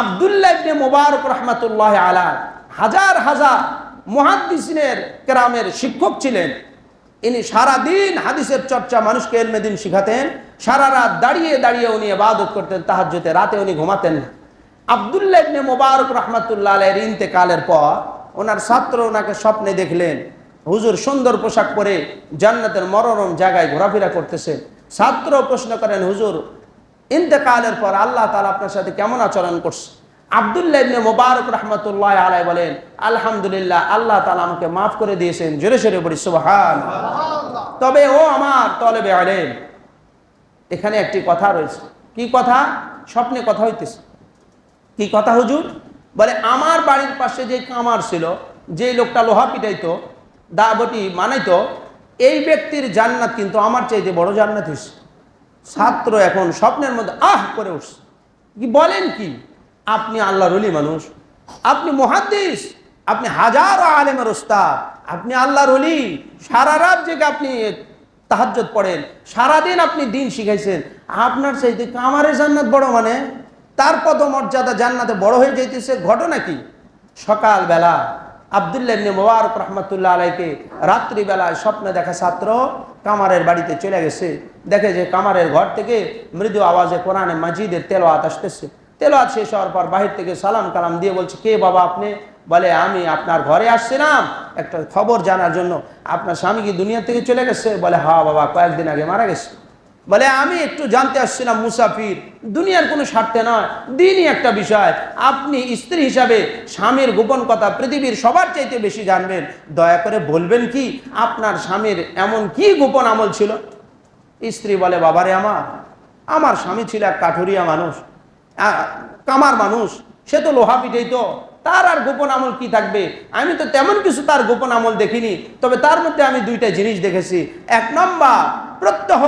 আবদুল্লাহ ইবনে মুবারক রহমাতুল্লাহ আলা, হাজার হাজার মুহাদ্দিসিনের কেরামের শিক্ষক ছিলেন। ইনি সারাদিন হাদিসের চর্চা মানুষকে এলমেদিন শিখাতেন, সারা রাত দাঁড়িয়ে দাঁড়িয়ে উনি ইবাদত করতেন তাহাজ্জুদে রাতে উনি ঘুমাতেন না। আবদুল্লাহ ইবনে মুবারক রহমাতুল্লাহ আলাইহির ইন্তেকালের পর ওনার ছাত্র ওনাকে স্বপ্নে দেখলেন, হুজুর সুন্দর পোশাক পরে জান্নাতের মনোরম জায়গায় ঘোরাফেরা করতেছে। ছাত্র প্রশ্ন করেন, হুজুর ইন্তেকালের পর আল্লাহ তালা আপনার সাথে কেমন আচরণ করছে? আবদুল্লাহ মোবারক রহমতুল্লাহ আলাই বলেন, আলহামদুলিল্লাহ, আল্লাহ তালা আমাকে মাফ করে দিয়েছেন, জোরে সোরে বলি সুবহান তবে ও আমার তলেবে আলেম, এখানে একটি কথা রয়েছে। কি কথা? স্বপ্নে কথা হইতেছে। কি কথা হুজুর? বলে, আমার বাড়ির পাশে যে কামার ছিল যে লোকটা লোহা পিটাইতো দাবটি মানাইতো, এই ব্যক্তির জান্নাত কিন্তু আমার চাইতে বড় জান্নাত হয়েছে ছাত্র এখন স্বপ্নের মধ্যে আহ করে উঠছে। কি বলেন কি? আপনি আল্লাহর অলি মানুষ, আপনি মহাদ্দিস, আপনি হাজারো আলেমের ওস্তাদ আপনি আল্লাহর অলি সারা রাত জেগে আপনি তাহাজ্জত পড়েন, সারাদিন আপনি দিন শিখাইছেন। আপনার চাইতে কামারের জান্নাত বড় মানে? তার পদমর্যাদা জান্নাতে বড় হয়ে যাইতেছে ঘটনা কি? সকালবেলা আবদুল্লাহ মোবারক রহমতুল্লাহ আলাইকে রাত্রিবেলায় স্বপ্নে দেখা ছাত্র কামারের বাড়িতে চলে গেছে। দেখে যে কামারের ঘর থেকে মৃদু আওয়াজে কোরআনে মাজিদের তেলোয়াত আসতেছে। তেলোয়াত শেষ হওয়ার পর বাহির থেকে সালাম কালাম দিয়ে বলছে, কে বাবা আপনি? বলে, আমি আপনার ঘরে আসছিলাম। একটা খবর জানার জন্য আপনার স্বামী কি দুনিয়া থেকে চলে গেছে? বলে হা বাবা, কয়েকদিন আগে মারা গেছে। বলে, আমি একটু জানতে আসছিলাম, মুসাফির, দুনিয়ার কোনো স্বার্থে নয়, দিনই একটা বিষয়। আপনি স্ত্রী হিসাবে স্বামীর গোপন কথা পৃথিবীর সবার চাইতে বেশি জানবেন। দয়া করে বলবেন কি, আপনার স্বামীর এমন কি গোপন আমল ছিল? স্ত্রী বলে, বাবারে আমার আমার স্বামী ছিল এক কাঠুরিয়া মানুষ কামার মানুষ, সে তো লোহা পিঠেই তো। তার আর গোপন আমল কি থাকবে? আমি তো তেমন কিছু তার গোপন আমল দেখিনি, তবে তার মধ্যে আমি দুইটা জিনিস দেখেছি। এক নম্বর, প্রত্যহ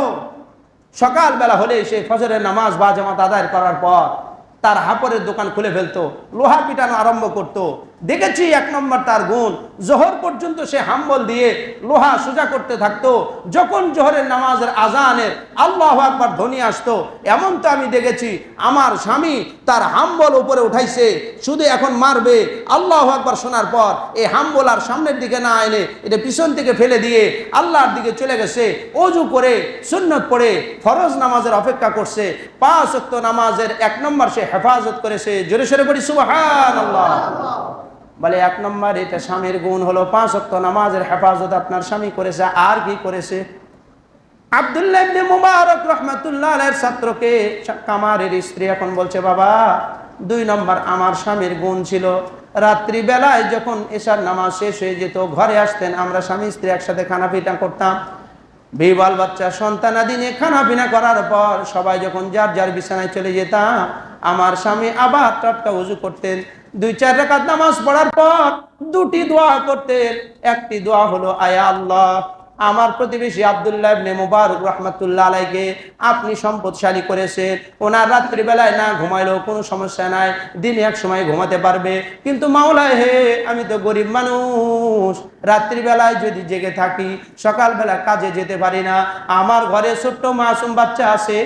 সকালবেলা হলে সে ফজরের নামাজ বা জামাত আদায় করার পর তার হাপরের দোকান খুলে ফেলতো, লোহা পিটানো আরম্ভ করত। দেখেছি এক নম্বর তার গুণ। জোহর পর্যন্ত সে হাম্বল দিয়ে লোহা সোজা করতে থাকতো। যখন জোহরের নামাজের আজানের আল্লাহ আকবার ধ্বনি আসতো, এমন তো আমি দেখেছি আমার স্বামী তার হাম্বল উপরে উঠাইছে, শুধু এখন মারবে। আল্লাহ আকবার শোনার পর এই হাম্বল আর সামনের দিকে না এনে এটা পিছন থেকে ফেলে দিয়ে আল্লাহর দিকে চলে গেছে। অজু করে, সুন্নত পড়ে, ফরজ নামাজের অপেক্ষা করছে। পাঁচ নামাজের এক নম্বর সে হেফাজত করেছে। জোরে সরে পড়ি সুবাহান আল্লাহ বলে, এক নম্বর, এটা স্বামীর গুণ হলো পাঁচ অক্ত নামাজের হেফাজত আপনার স্বামী করেছে, আর কি করেছে? আব্দুল্লাহ ইবনে মুবারক রহমাতুল্লাহ ছাত্রকে কামারের স্ত্রী এখন বলছে, বাবা, দুই নম্বর, আমার স্বামীর গুণ ছিল রাত্রি বেলায় যখন এশার নামাজ শেষ হয়ে যেত, ঘরে আসতেন, আমরা স্বামী স্ত্রী একসাথে খানা পিটা করতাম। বিবাল বাচ্চা সন্তানাদি নিয়ে খানা পিনা করার পর সবাই যখন যার যার বিছানায় চলে যেতাম, আমার স্বামী আবার টাটকা উজু করতেন দুই চার রেখাত নামাজ পড়ার পর দুটি দোয়া করতেন। একটি দোয়া হলো আয়া আল্লাহ আমার প্রতিবেশী আবদুল্লাহ ইবনে মুবারক রহমাতুল্লাহ আলাইকে আপনি সম্পদশালী করেছেন। ওনার রাত্রিবেলায় না ঘুমাইলেও কোনো সমস্যা নাই, দিনে এক সময় ঘুমাতে পারবে। কিন্তু মাওলায় হে, আমি তো গরিব মানুষ, রাত্রিবেলায় যদি জেগে থাকি, সকালবেলা কাজে যেতে পারি না। আমার ঘরে ছোট্ট মাসুম বাচ্চা আছে,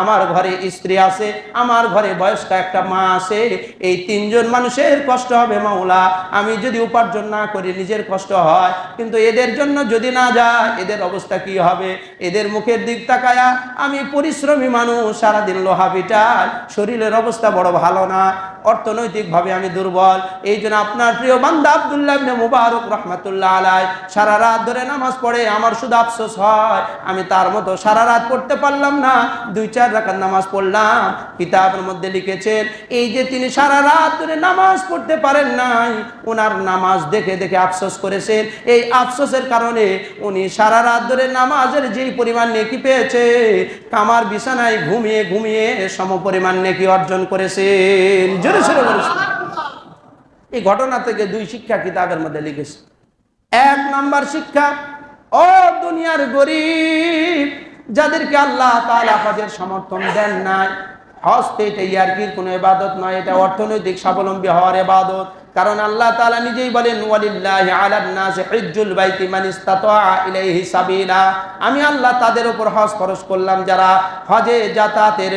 আমার ঘরে স্ত্রী আছে, আমার ঘরে বয়স্ক একটা মা আছে। এই তিনজন মানুষের কষ্ট হবে মাওলা। আমি যদি উপার্জন না করি, নিজের কষ্ট হয়। কিন্তু এদের জন্য যদি না যায় এদের অবস্থা কি হবে? এদের মুখের দিক তাকায়া, আমি পরিশ্রমী মানুষ, সারাদিন লোহা পিটাই, শরীরের অবস্থা বড় ভালো না, অর্থনৈতিকভাবে আমি দুর্বল। এই জন্য আপনার প্রিয় বান্দা আবদুল্লাহ মুবারক রহমাতুল্লাহ আলাই সারা রাত ধরে নামাজ পড়ে আমার শুধু আফসোস হয়। আমি তার মতো সারা রাত পড়তে পারলাম না, দুই চার রাখার নামাজ পড়লাম। কিতাবের মধ্যে লিখেছেন, এই যে তিনি সারা রাত ধরে নামাজ পড়তে পারেন নাই ওনার নামাজ দেখে দেখে আফসোস করেছেন। এই আফসোসের কারণে উনি সারা রাত ধরে নামাজের যেই পরিমাণ নেকি পেয়েছে, কামার বিছানায় ঘুমিয়ে ঘুমিয়ে সম পরিমাণ নেকি অর্জন করেছেন। জোরে সোরে এই ঘটনা থেকে দুই শিক্ষা কিতাবের মধ্যে লিখেছে। এক নাম্বার শিক্ষা, ও দুনিয়ার গরিব, যাদেরকে আল্লাহ হজের সমর্থন দেন নাই, হজ তো এটা ইয়ার্কির কোনো ইবাদত নয়, এটা অর্থনৈতিক স্বাবলম্বী হওয়ার ইবাদত। কারণ আল্লাহ তালা নিজেই বলেন আমি আল্লাহ তাদের উপর হজ খরচ করলাম। যারা হজে যাতায়াতের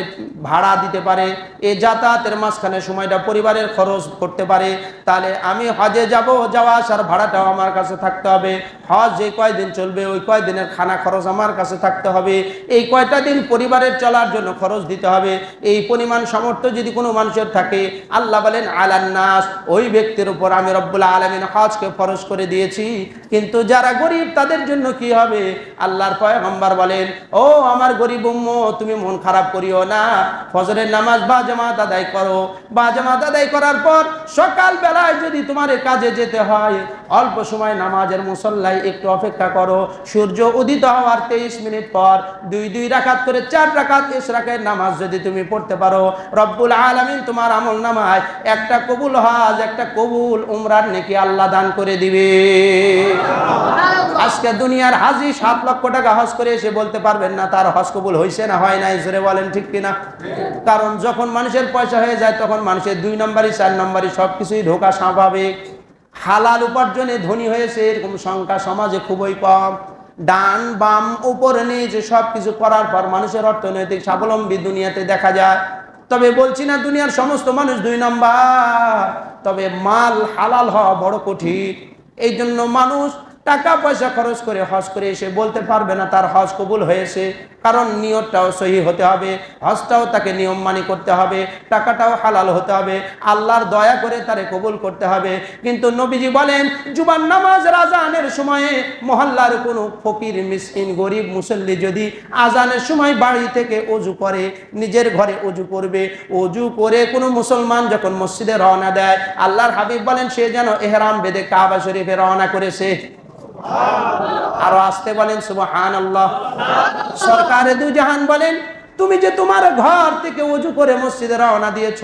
ভাড়া দিতে পারে, এ যাতায়াতের মাঝখানে সময়টা পরিবারের খরচ করতে পারে, তাহলে আমি হজে যাব, যাওয়া আসার ভাড়াটাও আমার কাছে থাকতে হবে। হজ যে কয়দিন চলবে, ওই কয়দিনের খানা খরচ আমার কাছে থাকতে হবে। এই কয়টা দিন পরিবারের চলার জন্য খরচ দিতে হবে। এই পরিমাণ সামর্থ্য যদি কোনো মানুষের থাকে, আল্লাহ বলেন আলান্নাস ওই ব্যক্তির উপর আমি রব্বুল আলমিন হজকে ফরজ করে দিয়েছি। কিন্তু যারা গরিব, তাদের জন্য কি হবে? আল্লাহর পয়গম্বর বলেন, ও আমার গরিব উম্ম, তুমি মন খারাপ করিও না। ফজরের নামাজ বা জামাত আদায় করো। বা জামাত আদায় করার পর সকাল বেলায় যদি তোমার কাজে যেতে হয়, অল্প সময় নামাজের মুসল্লায় একটু অপেক্ষা করো। সূর্য উদিত হওয়ার তেইশ মিনিট পর দুই দুই রাকাত করে চার রাকাত ইশরাকের নামাজ যদি তুমি পড়তে পারো, রব্বুল আলামিন তোমার আমল নামায় একটা কবুল হজ, একটা কবুল উমরার নেকি আল্লাহ দান করে দিবে। আজকে দুনিয়ার হাজি সাত লক্ষ টাকা হজ করে এসে বলতে পারবেন না, তার হজ কবুল হয়েছে না হয় নাই, জোরে বলেন ঠিক কিনা? কারণ যখন মানুষের পয়সা হয়ে যায়, তখন মানুষের দুই নম্বরই, চার নম্বরই সব কিছুই ঢোকা স্বাভাবিক। হালাল উপার্জনে ধনী হয়েছে, এরকম সংখ্যা সমাজে খুবই কম। ডান বাম উপর নিচে সব কিছু করার পর মানুষের অর্থনৈতিক স্বাবলম্বী দুনিয়াতে দেখা যায়। তবে বলছি না দুনিয়ার সমস্ত মানুষ দুই নাম্বার। তবে মাল হালাল হওয়া বড় কঠিন। এই জন্য মানুষ টাকা পয়সা খরচ করে হজ করে এসে বলতে পারবে না তার হজ কবুল হয়েছে, কারণ নিয়তটাও সহি হতে হবে, হজটাও তাকে নিয়ম মানি করতে হবে, টাকাটাও হালাল হতে হবে, আল্লাহর দয়া করে তারে কবুল করতে হবে। কিন্তু নবীজি বলেন জুবান নামাজ আজানের সময়ে মহল্লার কোনো ফকির, মিসকিন, গরিব, মুসল্লি যদি আজানের সময় বাড়ি থেকে অজু করে, নিজের ঘরে অজু করবে, অজু করে কোনো মুসলমান যখন মসজিদে রওনা দেয়, আল্লাহর হাবিব বলেন, সে যেন এহরাম বেদে কাবা শরীফে রওনা করেছে। আরও আসতে বলেন সুবহান আল্লাহ সরকারে দু জাহান বলেন, তুমি যে তোমার ঘর থেকে উজু করে মসজিদে রওনা দিয়েছ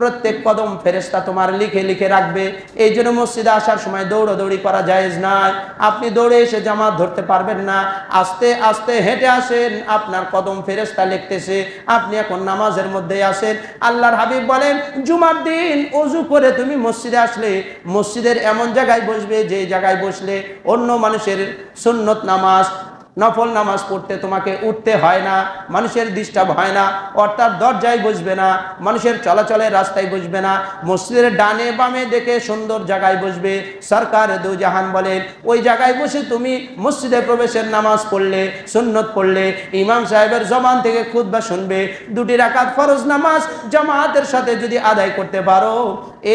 প্রত্যেক কদম ফেরেস্তা তোমার লিখে লিখে রাখবে। এই জন্য মসজিদে আসার সময় দৌড়াদৌড়ি করা জায়েজ নাই আপনি দৌড়ে এসে জামাত ধরতে পারবেন না। আস্তে আস্তে হেঁটে আসেন, আপনার কদম ফেরেস্তা লিখতেছে, আপনি এখন নামাজের মধ্যে আসেন আল্লাহর হাবিব বলেন, জুমার দিন অজু করে তুমি মসজিদে আসলে, মসজিদের এমন জায়গায় বসবে, যে জায়গায় বসলে অন্য মানুষের সুন্নত নামাজ নফল নামাজ পড়তে তোমাকে উঠতে হয় না, মানুষের ডিস্টার্ব হয় না, অর্থাৎ দরজায় বসবে না, মানুষের চলাচলের রাস্তায় বসবে না, মসজিদের ডানে বামে দেখে সুন্দর জায়গায় বসবে। সরকার দু জাহান বলেন ওই জায়গায় বসে তুমি মসজিদে প্রবেশের নামাজ পড়লে, সুন্নত পড়লে, ইমাম সাহেবের জবান থেকে খুদ্া শুনবে, দুটি রাকাত ফরজ নামাজ জামাতের সাথে যদি আদায় করতে পারো,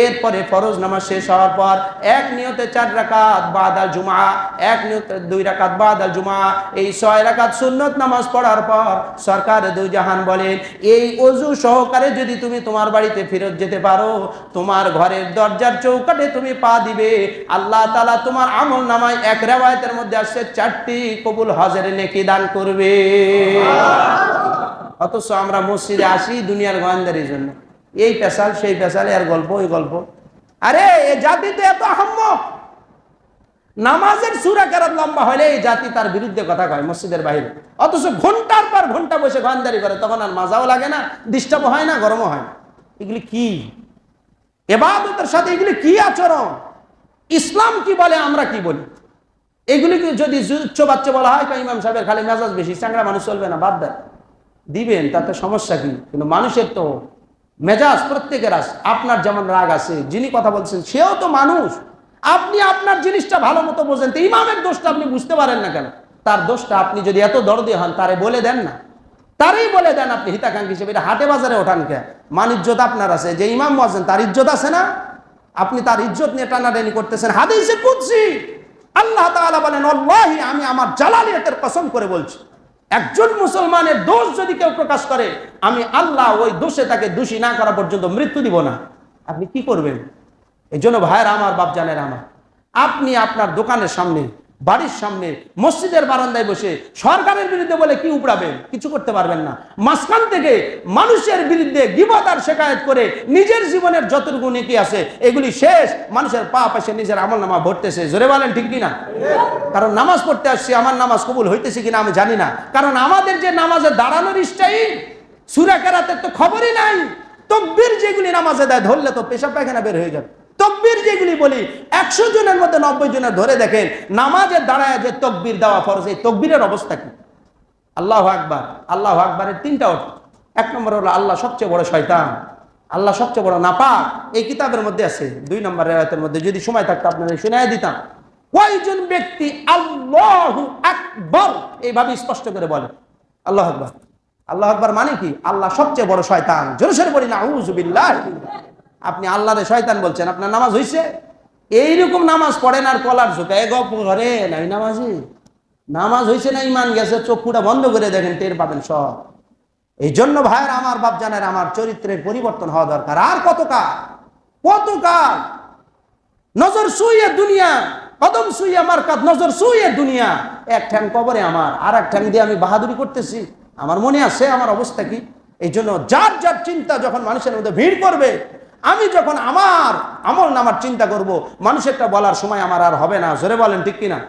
এরপরে ফরজ নামাজ শেষ হওয়ার পর এক নিয়তে চার রাকাত বাদ আল জুমা, এক নিয়তে দুই রাকাত বাদ আল জুমা এই ছয় রাকাত সুন্নত নামাজ পড়ার পর সরকার দুই জাহান বলেন এই অজু সহকারে যদি তুমি তোমার বাড়িতে ফেরত যেতে পারো তোমার ঘরের দরজার চৌকাটে তুমি পা দিবে। আল্লাহ তালা তোমার আমল নামায় এক রেওয়ায়তের মধ্যে আসছে চারটি কবুল হজের নেকি দান করবে। অথচ আমরা মসজিদে আসি দুনিয়ার গোয়েন্দারির জন্য। এই পেশাল সেই পেশাল এর গল্প ওই গল্প। আরে এ জাতি তো এত আহম্মক। নামাজের সুরা কেরাত লম্বা হলে এই জাতি তার বিরুদ্ধে কথা কয়, মসজিদের বাইরে অথচ ঘণ্টার পর ঘণ্টা বসে গোয়েন্দারি করে, তখন আর মাজাও লাগে না ডিস্টার্ব হয় না, গরমও হয় না। এগুলি কি? এবাদতের সাথে এগুলি কি আচরণ? ইসলাম কি বলে, আমরা কি বলি? এগুলিকে যদি উচ্চ বাচ্চা বলা হয় ইমাম সাহেবের খালি মেজাজ বেশি চাংরা মানুষ চলবে না, বাদ দেয় দিবেন, তাতে সমস্যা কি? কিন্তু মানুষের তো মেজাজ প্রত্যেকের আছে, আপনার যেমন রাগ আছে, যিনি কথা বলছেন, সেও তো মানুষ। আপনি আপনার জিনিসটা ভালো মতো বোঝেন তো ইমামের দোষটা আপনি বুঝতে পারেন না কেন? তার দোষটা আপনি যদি এত দরদি হন, তারে বলে দেন না। তারই বলে দেন আপনি, হিতাকাঙ্ক্ষী হিসেবে। এটা হাটে বাজারে ওঠান কে? মান ইজ্জত আপনার আছে। যে ইমাম আছেন, তার ইজ্জত আছে না? আপনি তার ইজ্জত নিয়ে টানাটানি করতেছেন। হাদিসে কুদসি। আল্লাহ তাআলা বলেন, আল্লাহি, আমি আমার জালালিয়াতের কসম করে বলছি, একজন মুসলমানের দোষ যদি কেউ প্রকাশ করে, আমি আল্লাহ ওই দোষে তাকে দোষী না করা পর্যন্ত মৃত্যু দিব না। আপনি কি করবেন? এই জন্য ভাইয়ের আমার বাপ জানের আমার, আপনি আপনার দোকানের সামনে, বাড়ির সামনে, মসজিদের বারান্দায় বসে সরকারের বিরুদ্ধে বলে কি উপড়াবেন? কিছু করতে পারবেন না। মাঝখান থেকে মানুষের বিরুদ্ধে গিবতার শেখায়ত করে নিজের জীবনের যতটুকু নীতি আছে, এগুলি শেষ। মানুষের পা পাশে নিজের আমল নামা ভরতেছে। জোরে বলেন ঠিক কিনা? কারণ নামাজ পড়তে আসছি, আমার নামাজ কবুল হইতেছে কিনা আমি জানি না। কারণ আমাদের যে নামাজে দাঁড়ানোর স্টাইল সুরা কেরাতের তো খবরই নাই। তকবির যেগুলি নামাজে দেয়, ধরলে তো পেশা পায়খানা বের হয়ে যাবে। তকবির যেগুলি বলি, একশো জনের মধ্যে নব্বই জনের ধরে দেখেন, নামাজের দাঁড়ায় যে তকবীর দেওয়া ফরজ, এই তকবীরের অবস্থা কি? আল্লাহ আকবার, আল্লাহ আকবারের তিনটা অর্থ। এক নম্বর হলো আল্লাহ সবচেয়ে বড় শয়তান, আল্লাহ সবচেয়ে বড় নাপাক। এই কিতাবের মধ্যে আছে। দুই নম্বর রেওয়ায়তের মধ্যে যদি সময় থাকতো আপনাদের শুনাই দিতাম। কয়জন ব্যক্তি আল্লাহ আকবর, এইভাবে স্পষ্ট করে বলে। আল্লাহ আকবার। আল্লাহ আকবার মানে কি? আল্লাহ সবচেয়ে বড় শয়তান। জোরে সরে বলি না আপনি আল্লাহরে শয়তান বলছেন, আপনার নামাজ হইছে? এইরকম নামাজ পড়েন আর কলার ঝোঁকা। গপ ঘরে, নাই নামাজি? নামাজ হইছে না ইমান গেছে, চক্ষুটা বন্ধ করে দেখেন, টের পাবেন সব। এই জন্য ভাইয়ের, আমার বাপ জানের আমার চরিত্রের পরিবর্তন হওয়া দরকার। আর কত কাল? কত কাল? নজর সুইয়ে দুনিয়া, কদম সুইয়ে আমার কাজ নজর সুইয়ে দুনিয়া। এক ঠ্যাং কবরে আমার আর এক ঠ্যাং দিয়ে আমি বাহাদুরি করতেছি। আমার মনে আছে, আমার অবস্থা কি? এই জন্য যার যার চিন্তা, যখন মানুষের মধ্যে ভিড় করবে আমি যখন আমার আমল নামার চিন্তা করব, মানুষেরটা বলার সময় আমার আর হবে না। জোরে বলেন, ঠিক কিনা?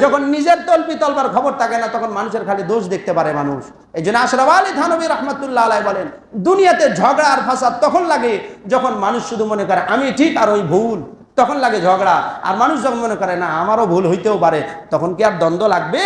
যখন নিজের তলপি তলবার খবর থাকে না, তখন মানুষের খালি দোষ দেখতে পারে মানুষ। এই জন্য আশরাফ আলী থানবী রহমতুল্লাহ আলাই বলেন, দুনিয়াতে ঝগড়া আর ফাসাদ তখন লাগে যখন মানুষ শুধু মনে করে, আমি ঠিক আর ওই ভুল। তখন লাগে ঝগড়া। আর মানুষ যখন মনে করে, না, আমারও ভুল হইতেও পারে। তখন কি আর দ্বন্দ্ব লাগবে?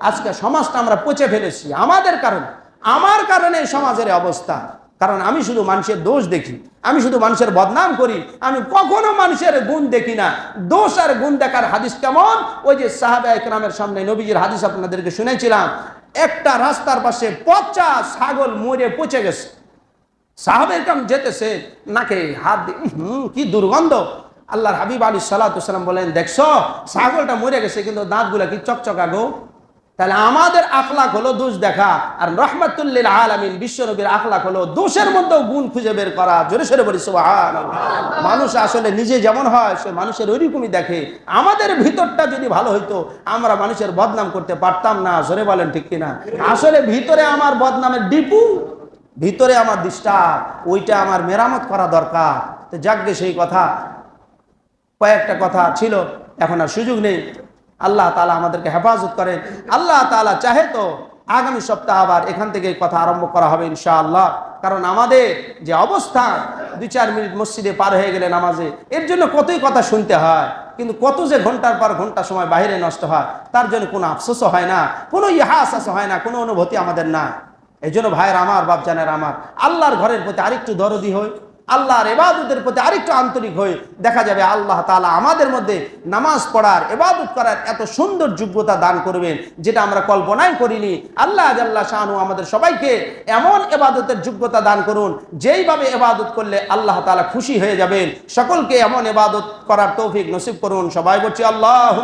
আজকে সমাজটা আমরা পচে ফেলেছি। আমাদের কারণে, আমার কারণে সমাজের অবস্থা। কারণ আমি শুধু মানুষের দোষ দেখি, আমি শুধু মানুষের বদনাম করি, আমি কখনো মানুষের গুণ দেখি না। দোষ আর গুণ দেখার হাদিস কেমন? ওই যে সাহাবা একরামের সামনে নবীজির হাদিস আপনাদেরকে শুনেছিলাম, একটা রাস্তার পাশে পচা ছাগল মরে পচে গেছে। সাহাবের কাম যেতেছে, নাকে হাত হুম, কি দুর্গন্ধ। আল্লাহর হাবিব আলী সাল্লাম বলেন, দেখছ, ছাগলটা মরে গেছে, কিন্তু দাঁতগুলা কি চকচকা গো? তাহলে আমাদের আখলাক হলো দোষ দেখা, আর রহমাতুল্লিল আলামিন বিশ্বনবীর আখলাক হলো দোষের মধ্যেও গুণ খুঁজে বের করা, জোরে সরে বলি। মানুষ আসলে নিজে যেমন হয়, সে মানুষের ওইরকমই দেখে। আমাদের ভিতরটা যদি ভালো হইতো, আমরা মানুষের বদনাম করতে পারতাম না, জোরে বলেন ঠিক কিনা? আসলে ভিতরে আমার বদনামের ডিপু, ভিতরে আমার ডিস্টার্ব, ওইটা আমার মেরামত করা দরকার। তো যাকগে সেই কথা, কয়েকটা কথা ছিল, এখন আর সুযোগ নেই। আল্লাহ তালা আমাদেরকে হেফাজত করেন। আল্লাহ তালা চাহে তো আগামী সপ্তাহ আবার এখান থেকে কথা আরম্ভ করা হবে ইনশাআল্লাহ। কারণ আমাদের যে অবস্থা, দুই চার মিনিট মসজিদে পার হয়ে গেলে নামাজে, এর জন্য কতই কথা শুনতে হয়। কিন্তু কত যে ঘণ্টার পর ঘণ্টা সময় বাইরে নষ্ট হয়, তার জন্য কোনো আফসোসও হয় না, কোনো ইহাস হয় না, কোনো অনুভূতি আমাদের না। এই জন্য ভাইয়ের আমার বাপ জানের আমার, আল্লাহর ঘরের প্রতি আরেকটু দরদি হয় আল্লাহর এবাদতের প্রতি আরেকটু আন্তরিক হয়ে দেখা যাবে আল্লাহ তাআলা আমাদের মধ্যে নামাজ পড়ার এবাদত করার এত সুন্দর যোগ্যতা দান করবেন যেটা আমরা কল্পনাই করিনি। আল্লাহ আল্লাহ শাহানু আমাদের সবাইকে এমন এবাদতের যোগ্যতা দান করুন, যেইভাবে এবাদত করলে আল্লাহ তাআলা খুশি হয়ে যাবেন। সকলকে এমন এবাদত করার তৌফিক নসিব করুন। সবাই বলছি আল্লাহ